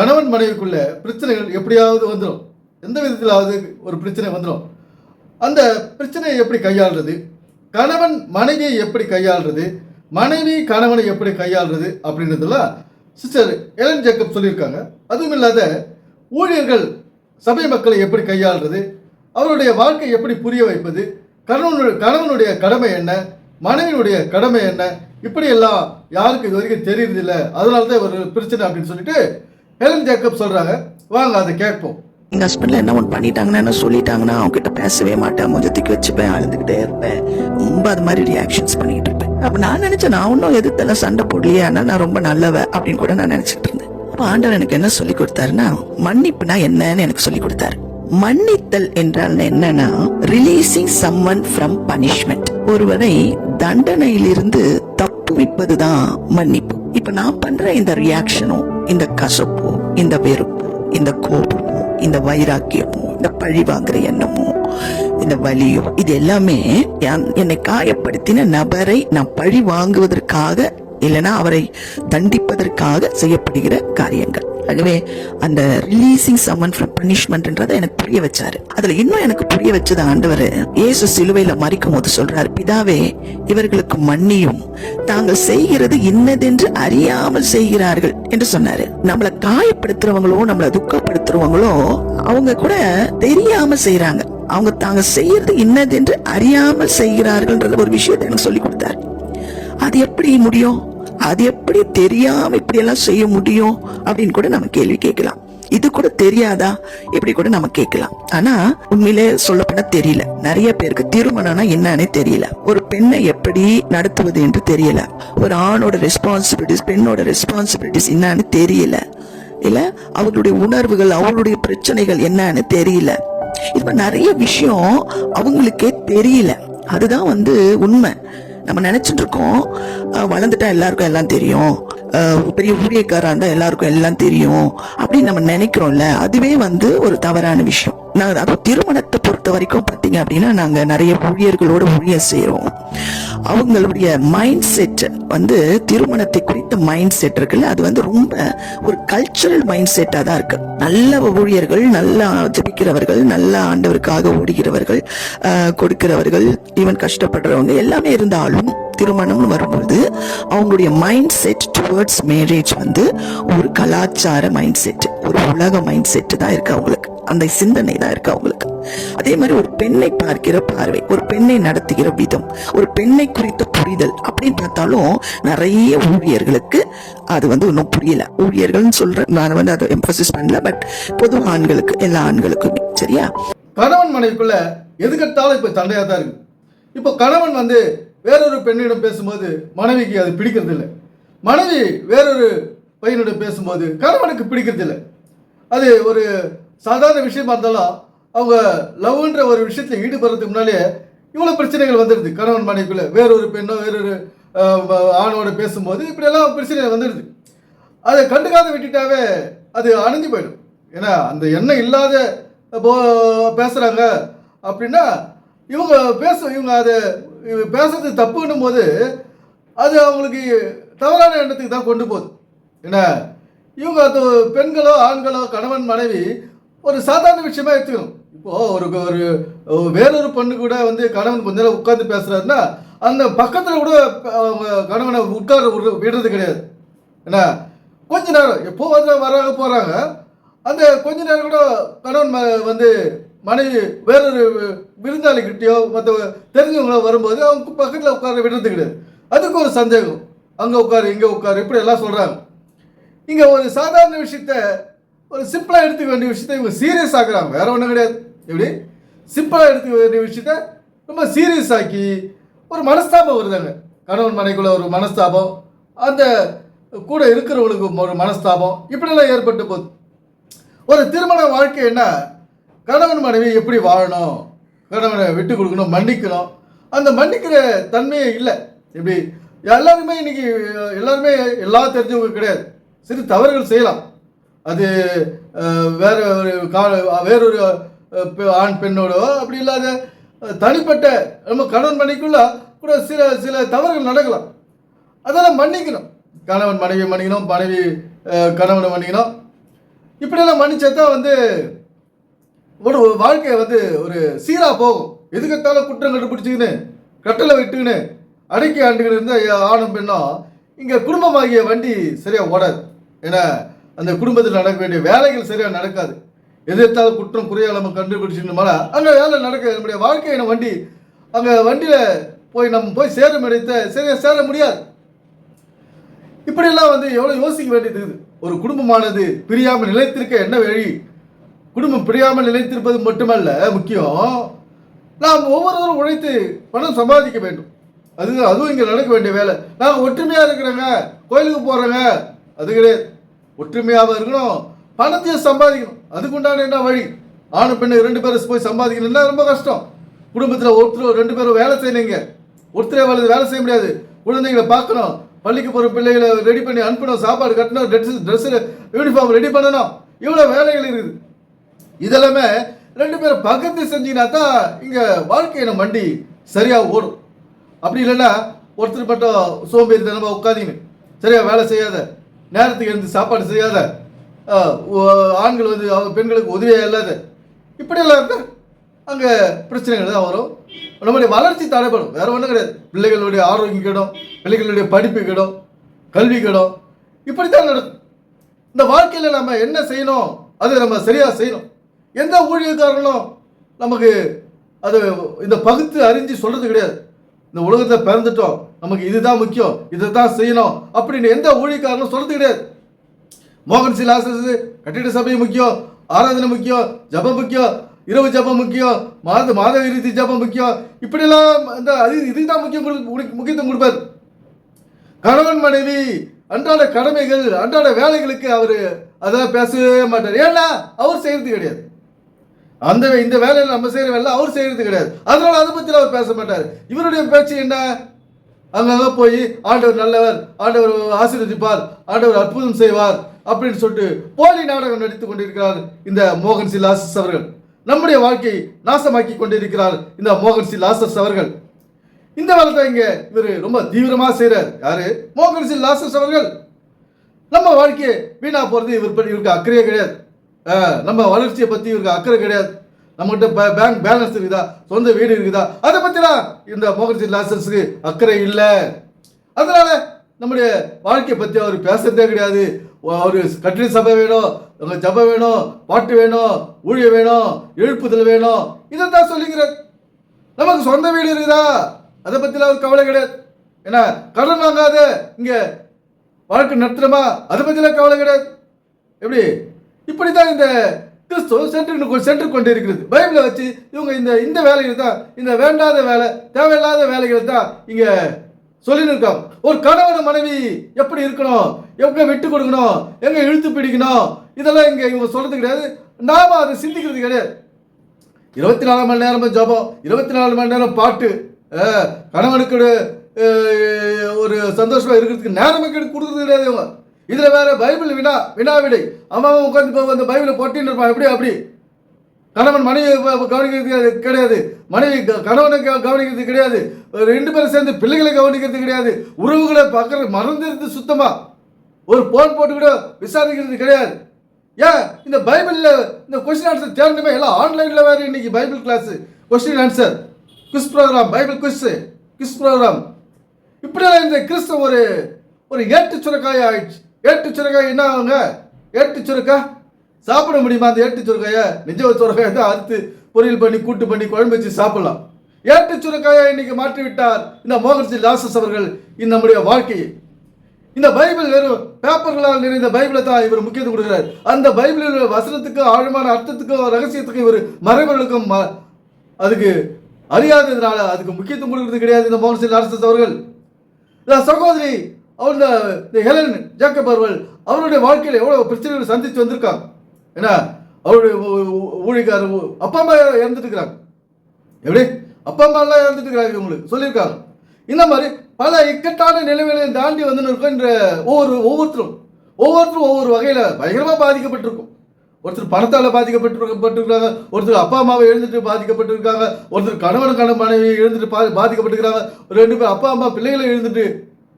கணவன் மனைவிக்குள்ள பிரச்சனைகள் எப்படியாவது வந்துடும் எந்த விதத்திலாவது ஒரு பிரச்சனை வந்துடும் அந்த பிரச்சனையை எப்படி கையாளுறது? கணவன் மனைவியை எப்படி கையாளுறது? மனைவி கணவனை எப்படி கையாளுறது? அப்படின்றதெல்லாம் சிஸ்டர் எலன் ஜேக்கப் சொல்லியிருக்காங்க. அதுவும் இல்லாத ஊழியர்கள் சபை மக்களை எப்படி கையாளுறது? அவருடைய வாழ்க்கை எப்படி புரிய வைப்பது? கணவனுடைய கணவனுடைய கடமை என்ன? மனைவியினுடைய கடமை என்ன? இப்படியெல்லாம் யாருக்கு இது வரைக்கும் தெரியறதில்லை. அதனால தான் ஒரு பிரச்சனை அப்படின்னு சொல்லிட்டு ஹெலன் ஜேக்கப் சொல்றாங்க. வாங்க அதை கேட்போம். எங்க ஹஸ்பண்ட்ல என்ன ஒன்று பண்ணிட்டாங்கன்னா என்ன சொல்லிட்டாங்கன்னா அவங்க கிட்ட பேசவே மாட்டேன். முஜத்துக்கு வச்சுப்பேன் அழுதுகிட்டே இருப்பேன். ரொம்ப அது மாதிரி ரியாக்ஷன்ஸ் பண்ணிட்டு இருப்பேன். அப்ப நான் நினைச்சேன் நான் ஒன்றும் எதிர்த்தெல்லாம் சண்டை போடலையே ஆனா நான் ரொம்ப நல்லவ அப்படின்னு கூட நான் நினைச்சிட்டு இருந்தேன். அப்ப ஆண்டவர் எனக்கு என்ன சொல்லி கொடுத்தாருன்னா மன்னிப்புனா என்னன்னு எனக்கு சொல்லி கொடுத்தாரு. மன்னித்தல் என்றால் என்னன்னா ரிலீசிங் சம்மன் ஃப்ரம் பனிஷ்மெண்ட் ஒருவரை தண்டனையிலிருந்து தப்புவிப்பதுதான் மன்னிப்பு. இப்ப நான் பண்ற இந்த ரியாக்ஷனும் இந்த கசப்போ இந்த வெறுப்போ இந்த கோபமோ இந்த வைராக்கியமோ இந்த பழி வாங்குற எண்ணமோ இந்த வலியோ இது எல்லாமே என்னை காயப்படுத்தின நபரை நான் பழி வாங்குவதற்காக இல்லைன்னா அவரை தண்டிப்பதற்காக செய்யப்படுகிற காரியங்கள். ஆகவே அந்த ரிலீசிங் சம்மன் ஃப்ரம் பனிஷ்மெண்ட்ன்றதை எனக்கு புரிய வச்சாரு. அதுல இன்னும் எனக்கு புரிய வச்சது ஆண்டவர் இயேசு சிலுவையில மறிக்கும் போது சொல்றாரு பிதாவே இவர்களுக்கு மன்னியும். தாங்கள் செய்கிறது இன்னதென்று அறியாமல் செய்கிறார்கள் என்று சொன்னாரு. நம்மளை காயப்படுத்துறவங்களோ நம்மளை துக்கப்படுத்துறவங்களோ அவங்க கூட தெரியாம செய்யறாங்க அவங்க தாங்க செய்யறது இன்னதென்று அறியாமல் செய்கிறார்கள்ன்ற ஒரு விஷயத்தை எனக்கு சொல்லி கொடுத்தாரு. அது எப்படி முடியும்? அது எப்படி தெரியாம இப்படி எல்லாம் செய்ய முடியும் அப்படின்னு கூட நம்ம கேள்வி கேட்கலாம். இது கூட தெரியாதா? இப்படி கூட நம்ம கேட்கலாம். ஆனா உண்மையிலே சொல்லப்போனா தெரியல. நிறைய பேருக்கு திருமணம்னா என்னன்னே தெரியல. ஒரு பெண்ணை எப்படி நடத்துவது என்று தெரியல. ஒரு ஆணோட ரெஸ்பான்சிபிலிட்டிஸ் பெண்ணோட ரெஸ்பான்சிபிலிட்டிஸ் என்னன்னு தெரியல. இல்ல அவர்களுடைய உணர்வுகள் அவங்களுடைய பிரச்சனைகள் என்னன்னு தெரியல. இது மாதிரி நிறைய விஷயம் அவங்களுக்கே தெரியல. அதுதான் வந்து உண்மை. நம்ம நினைச்சிட்டு இருக்கோம் வளர்ந்துட்டா எல்லாருக்கும் எல்லாம் தெரியும். பெரிய ஊழியக்காராக இருந்தால் எல்லாருக்கும் எல்லாம் தெரியும். அப்படின்னு நம்ம நினைக்கிறோம்ல அதுவே வந்து ஒரு தவறான விஷயம். நான் அப்போ திருமணத்தை பொறுத்த வரைக்கும் பார்த்தீங்க அப்படின்னா நாங்கள் நிறைய ஊழியர்களோட ஊழியர் செய்கிறோம் அவங்களுடைய மைண்ட் செட் வந்து திருமணத்தை குறித்த மைண்ட் செட் இருக்குல்ல அது வந்து ரொம்ப ஒரு கல்ச்சுரல் மைண்ட் செட்டாக தான் இருக்கு. நல்ல ஊழியர்கள் நல்லா ஜபிக்கிறவர்கள் நல்ல ஆண்டவருக்காக ஓடுகிறவர்கள் கொடுக்கிறவர்கள் ஈவன் கஷ்டப்படுறவங்க எல்லாமே இருந்தாலும் திருமணம்னு வரும்போது அவங்களுடைய மைண்ட் செட் டுவர்ட்ஸ் மேரேஜ் வந்து ஒரு கலாச்சார மைண்ட் செட் ஒரு உலக மைண்ட் செட் தான் இருக்கு அவங்களுக்கு. அந்த சிந்தனை தான் இருக்கு அவங்களுக்கு. அதே மாதிரி ஒரு பெண்ணை பார்க்கிற பார்வை ஒரு பெண்ணை நடத்துகிற விதம் ஒரு பெண்ணை குறித்த புரிதல் அப்படின்னு பார்த்தாலும் நிறைய ஊழியர்களுக்கு அது வந்து இன்னும் புரியல. ஊழியர்கள்னு சொல்றேன் நான் வந்து அதை எம்பசிஸ் பண்ணல பட் பொது ஆண்களுக்கு எல்லா ஆண்களுக்குமே சரியா? கணவன் மனைவிக்குள்ள எதுக்கட்டாலும் இப்போ சண்டையாக தான் இருக்கு. இப்போ கணவன் வந்து வேறொரு பெண்ணிடம் பேசும்போது மனைவிக்கு அது பிடிக்கிறது இல்லை மனைவி வேறொரு பையனிடம் பேசும்போது கணவனுக்கு பிடிக்கிறது இல்லை அது ஒரு சாதாரண விஷயமா இருந்தாலும் அவங்க லவ்ன்ற ஒரு விஷயத்தில் ஈடுபடுறதுக்கு முன்னாலே இவ்வளோ பிரச்சனைகள் வந்துடுது கணவன் மனைவிக்குள்ளே வேறொரு பெண்ணோ வேறொரு ஆணோட பேசும்போது இப்படியெல்லாம் பிரச்சனை வந்துடுது அதை கண்டுக்காத விட்டுட்டாவே அது அணிஞ்சு போயிடும். ஏன்னா அந்த எண்ணம் இல்லாத போ பேசுகிறாங்க அப்படின்னா இவங்க பேச இவங்க அதை இவங்க பேசுறது தப்புன்னும் போது அது அவங்களுக்கு தவறான எண்ணத்துக்கு தான் கொண்டு போகுது. ஏன்னா இவங்க அது பெண்களோ ஆண்களோ கணவன் மனைவி ஒரு சாதாரண விஷயமா எடுத்துக்கணும். இப்போ ஒரு ஒரு வேறொரு பொண்ணு கூட வந்து கணவன் கொஞ்ச நேரம் உட்காந்து பேசுறாருன்னா அந்த பக்கத்தில் கூட அவங்க கணவனை உட்கார விடுறது கிடையாது. என்ன? கொஞ்ச நேரம். எப்போ வந்து வராங்க போகிறாங்க அந்த கொஞ்ச நேரம் கூட கணவன் ம- வந்து மனைவி வேறொரு விருந்தாளிகிட்டயோ மற்ற தெரிஞ்சவங்களோ வரும்போது அவங்க பக்கத்தில் உட்கார விடுறது கிடையாது. அதுக்கு ஒரு சந்தேகம். அங்கே உட்காரு இங்கே உட்காரு இப்படி எல்லாம் சொல்கிறாங்க இங்கே ஒரு சாதாரண விஷயத்த ஒரு சிம்பிளாக எடுத்துக்க வேண்டிய விஷயத்த இவங்க சீரியஸ் ஆக்குறாங்க. வேற ஒன்றும் கிடையாது. எப்படி? சிம்பிளாக எடுத்துக்க வேண்டிய விஷயத்த ரொம்ப சீரியஸ் ஆக்கி ஒரு மனஸ்தாபம் வருதாங்க. கணவன் மனைக்குள்ள ஒரு மனஸ்தாபம் அந்த கூட இருக்கிறவங்களுக்கு ஒரு மனஸ்தாபம் இப்படியெல்லாம் ஏற்பட்டு போகுது. ஒரு திருமண வாழ்க்கை என்ன? கணவன் மனைவி எப்படி வாழணும்? கணவனை விட்டு கொடுக்கணும் மன்னிக்கணும். அந்த மன்னிக்கிற தன்மையே இல்லை. எப்படி? எல்லாருமே இன்னைக்கு எல்லாருமே எல்லா தெரிஞ்சவங்க கிடையாது. சிறு தவறுகள் செய்யலாம். அது வேற ஒரு கா வேறொரு பெ- ஆண் பெண்ணோடோ அப்படி இல்லாத தனிப்பட்ட நம்ம கணவன் மனைக்குள்ள கூட சில சில தவறுகள் நடக்கலாம். அதெல்லாம் மன்னிக்கணும். கணவன் மனைவி மன்னிக்கணும் மனைவி கணவனை மன்னிக்கணும். இப்படியெல்லாம் மன்னிச்சாதான் வந்து ஒரு வாழ்க்கை வந்து ஒரு சீராக போகும். எதுக்கத்தாலும் குற்றம் கண்டுபிடிச்சிக்கின்னு கட்டளை விட்டுக்கின்னு அடக்கி ஆண்டுகிட்டு இருந்தால் ஆணும் பெண்ணும் இங்கே குடும்பமாகிய வண்டி சரியாக ஓடாது. ஏன்னா அந்த குடும்பத்தில் நடக்க வேண்டிய வேலைகள் சரியாக நடக்காது. எதிர்த்தால் குற்றம் குறையாக நம்ம கண்டுபிடிச்சிருந்தோம்னா அங்கே வேலை நடக்க நம்முடைய வாழ்க்கையின வண்டி அங்கே வண்டியில் போய் நம்ம போய் சேர முடித்த சரியாக சேர முடியாது. இப்படியெல்லாம் வந்து எவ்வளோ யோசிக்க வேண்டியது இது. ஒரு குடும்பமானது பிரியாமல் நிலைத்திருக்க என்ன வழி? குடும்பம் பிரியாமல் நிலைத்திருப்பது மட்டுமல்ல முக்கியம் நாம் ஒவ்வொருவரும் உழைத்து பணம் சம்பாதிக்க வேண்டும். அது அதுவும் இங்கே நடக்க வேண்டிய வேலை. நாங்கள் ஒற்றுமையாக இருக்கிறோங்க. கோயிலுக்கு போகிறோங்க அது கிடையாது. ஒற்றுமையாக இருக்கணும். பணத்தையும் சம்பாதிக்கணும். அதுக்குண்டான என்ன வழி? ஆணும் பெண்ணு ரெண்டு பேரும் போய் சம்பாதிக்கணும்னா ரொம்ப கஷ்டம். குடும்பத்தில் ஒருத்தர் ரெண்டு பேரும் வேலை செய்யணுங்க. ஒருத்தரே வேலை வேலை செய்ய முடியாது. குழந்தைங்களை பார்க்கணும். பள்ளிக்கு போகிற பிள்ளைகளை ரெடி பண்ணி அனுப்பணும். சாப்பாடு கட்டணும். ட்ரெஸ் ட்ரெஸ்ஸு யூனிஃபார்ம் ரெடி பண்ணணும். இவ்வளோ வேலைகள் இருக்குது. இதெல்லாமே ரெண்டு பேரும் பக்கத்து செஞ்சீங்கன்னா தான் இங்கே வாழ்க்கையின வண்டி சரியாக ஓடும். அப்படி இல்லைன்னா ஒருத்தர் மட்டும் சோம்பேறி தினமாக உட்காதீங்க சரியாக வேலை செய்யாத நேரத்துக்கு எழுந்து சாப்பாடு செய்யாத ஆண்கள் வந்து அவங்க பெண்களுக்கு உதவியாக இல்லாத இப்படியெல்லாம் இருந்தால் அங்கே பிரச்சனைகள் தான் வரும். நம்முடைய வளர்ச்சி தடைப்படும் வேறு ஒன்றும் கிடையாது. பிள்ளைகளுடைய ஆரோக்கியம் கெடும் பிள்ளைகளுடைய படிப்பு கெடும் கல்வி கெடும். இப்படி தான் நடக்கும். இந்த வாழ்க்கையில் நம்ம என்ன செய்யணும்? அதை நம்ம சரியாக செய்யணும். எந்த ஊழியக்காரங்களும் நமக்கு அது இந்த பகுத்து அறிஞ்சு சொல்கிறது கிடையாது. இந்த உலகத்தில் பிறந்துட்டோம். நமக்கு இதுதான் முக்கியம். இதை தான் செய்யணும். அப்படின்னு எந்த ஊழியக்காரனும் சொல்கிறது கிடையாது. மோகன் சிலாசஸ் கட்டிட சபை முக்கியம் ஆராதனை முக்கியம் ஜபம் முக்கியம் இரவு ஜபம் முக்கியம் மாத மாத இறுதி ஜபம் முக்கியம். இப்படியெல்லாம் இந்த அது இதுதான் முக்கியம் கொடு- முக்கியத்துவம் கொடுப்பார். கணவன் மனைவி அன்றாட கடமைகள் அன்றாட வேலைகளுக்கு அவர் அதெல்லாம் பேசவே மாட்டார். ஏன்னா அவர் செய்யறது கிடையாது. அந்த இந்த வேலையில் நம்ம செய்கிற வேலை அவர் செய்கிறது கிடையாது. அதனால அதை பற்றி அவர் பேச மாட்டார். இவருடைய பேச்சு என்ன? அங்கங்கே போய் ஆண்டவர் நல்லவர் ஆண்டவர் ஆசீர்வதிப்பார் ஆண்டவர் அற்புதம் செய்வார் அப்படின்னு சொல்லிட்டு போலி நாடகம் நடித்துக் கொண்டிருக்கிறார் இந்த மோகன் சி லாசஸ் அவர்கள். நம்முடைய வாழ்க்கையை நாசமாக்கி கொண்டிருக்கிறார் இந்த மோகன் சி லாசஸ் அவர்கள். இந்த வேலை இங்கே இங்க இவர் ரொம்ப தீவிரமாக செய்கிறார் யாரு? மோகன் சி லாசஸ் அவர்கள். நம்ம வாழ்க்கையை வீணா போறது இவர் இவருக்கு அக்கறையே கிடையாது. நம்ம வளர்ச்சியை பற்றி இவருக்கு அக்கறை கிடையாது. நம்மகிட்ட பே- பேங்க் பேலன்ஸ் இருக்குதா? சொந்த வீடு இருக்குதா? அதை பற்றிலாம் இந்த மோகன் சி அக்கறை இல்லை. அதனால நம்முடைய வாழ்க்கையை பற்றி அவர் பேசுறதே கிடையாது. அவர் கட்டிட சபை வேணும் உங்க ஜபம் வேணும் பாட்டு வேணும் ஊழிய வேணும் எழுப்புதல் வேணும். இதைத்தான் சொல்லிக்கிறார். நமக்கு சொந்த வீடு இருக்குதா? அதை பற்றிலாம் அவர் கவலை கிடையாது. ஏன்னா கடன் வாங்காத இங்கே வாழ்க்கை நடத்துறமா? அதை பற்றிலாம் கவலை கிடையாது. எப்படி? இப்படி தான் இந்த கிறிஸ்துவ சென்று சென்று கொண்டு இருக்கிறது பைபிளை வச்சு இவங்க இந்த இந்த வேலைகள் தான் இந்த வேண்டாத வேலை தேவையில்லாத வேலைகள் தான் இங்கே சொல்லின்னு இருக்காங்க ஒரு கணவன் மனைவி எப்படி இருக்கணும்? எங்கே விட்டு கொடுக்கணும்? எங்கே இழுத்து பிடிக்கணும்? இதெல்லாம் இங்கே இவங்க சொல்கிறது கிடையாது. நாம அதை சிந்திக்கிறது கிடையாது. இருபத்தி நாலு மணி நேரம் ஜபம் இருபத்தி நாலு மணி நேரம் பாட்டு கணவனுக்கு ஒரு சந்தோஷமாக இருக்கிறதுக்கு நேரமே கிடை- கொடுக்குறது கிடையாது இவங்க. இதில் வேற பைபிள் வினா வினா விடை அவன் உட்காந்து இப்போ அந்த பைபிளை பொட்டின்னு இருப்பான். எப்படி அப்படி? கணவன் மனைவி கவனிக்கிறது கிடையாது. மனைவி க- கணவனை க- கவனிக்கிறது கிடையாது. ரெண்டு பேரும் சேர்ந்து பிள்ளைகளை கவனிக்கிறது கிடையாது. உறவுகளை பார்க்கறது மறந்துருது சுத்தமாக ஒரு போன் போட்டு கூட விசாரிக்கிறது கிடையாது. ஏன்? இந்த பைபிளில் இந்த கொஸ்டின் ஆன்சர் தேடணுமே. எல்லாம் ஆன்லைனில் வேறு இன்னைக்கு Bible class question answer quiz program Bible quiz quiz program இப்படியெல்லாம் இந்த கிறிஸ்தவ ஒரு ஒரு ஏற்று சுரக்காய் ஆயிடுச்சு. ஏட்டு சுரக்காய் என்ன ஆகுங்க? ஏட்டு சுரக்காய் சாப்பிட முடியுமா அந்த ஏட்டு சுரக்காயை நிஜ சுரக்காயை தான் அறுத்து பொரியல் பண்ணி கூட்டு பண்ணி குழம்பு வச்சு சாப்பிடலாம். ஏட்டு சுரக்காயை இன்னைக்கு மாற்றிவிட்டார் இந்த மோகன்சி லாசஸ் அவர்கள் இந்த நம்முடைய வாழ்க்கையை. இந்த பைபிள் வெறும் பேப்பர்களால் நிறைந்த பைபிளை தான் இவர் முக்கியத்துவம் கொடுக்கிறார். அந்த பைபிளில் வசனத்துக்கும் ஆழமான அர்த்தத்துக்கும் ரகசியத்துக்கும் இவர் மறைபொருளுக்கும் ம- அதுக்கு அறியாததுனால அதுக்கு முக்கியத்துவம் கொடுக்கிறது கிடையாது இந்த மோகன்சி லாசஸ் அவர்கள். சகோதரி அவர் இந்த ஹெலன் ஜாக்கப் அவர்கள் அவருடைய வாழ்க்கையில் எவ்வளோ பிரச்சனைகளை சந்தித்து வந்திருக்காங்க. ஏன்னா அவருடைய ஊழிக்கார அப்பா அம்மா இறந்துட்டு இருக்கிறாங்க எப்படி? அப்பா அம்மா எல்லாம் இறந்துட்டு இருக்கிறாங்க உங்களுக்கு சொல்லியிருக்காங்க. இந்த மாதிரி பல இக்கட்டான நிலைமைகளையும் தாண்டி வந்து இருக்கின்ற ஒவ்வொரு ஒவ்வொருத்தரும் ஒவ்வொருத்தரும் ஒவ்வொரு வகையில் பயங்கரமாக பாதிக்கப்பட்டிருக்கும். ஒருத்தர் பணத்தால் பாதிக்கப்பட்டிருக்கப்பட்டிருக்காங்க ஒருத்தர் அப்பா அம்மாவை எழுந்துட்டு பாதிக்கப்பட்டிருக்காங்க ஒருத்தர் கணவன் கணவன் மனைவி எழுந்துட்டு பா பாதிக்கப்பட்டிருக்கிறாங்க ஒரு ரெண்டு பேர் அப்பா அம்மா பிள்ளைகளை எழுந்துட்டு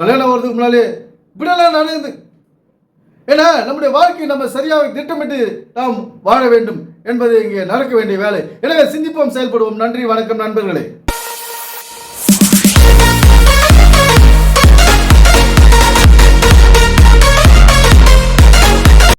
கல்யாணம் வர்றதுக்கு முன்னாலே இப்படியெல்லாம் நடக்குது ஏன்னா நம்முடைய வாழ்க்கையை நம்ம சரியாக திட்டமிட்டு நாம் வாழ வேண்டும் என்பது இங்கே நடக்க வேண்டிய வேலை. எனவே சிந்திப்போம் செயல்படுவோம். நன்றி வணக்கம் நண்பர்களே.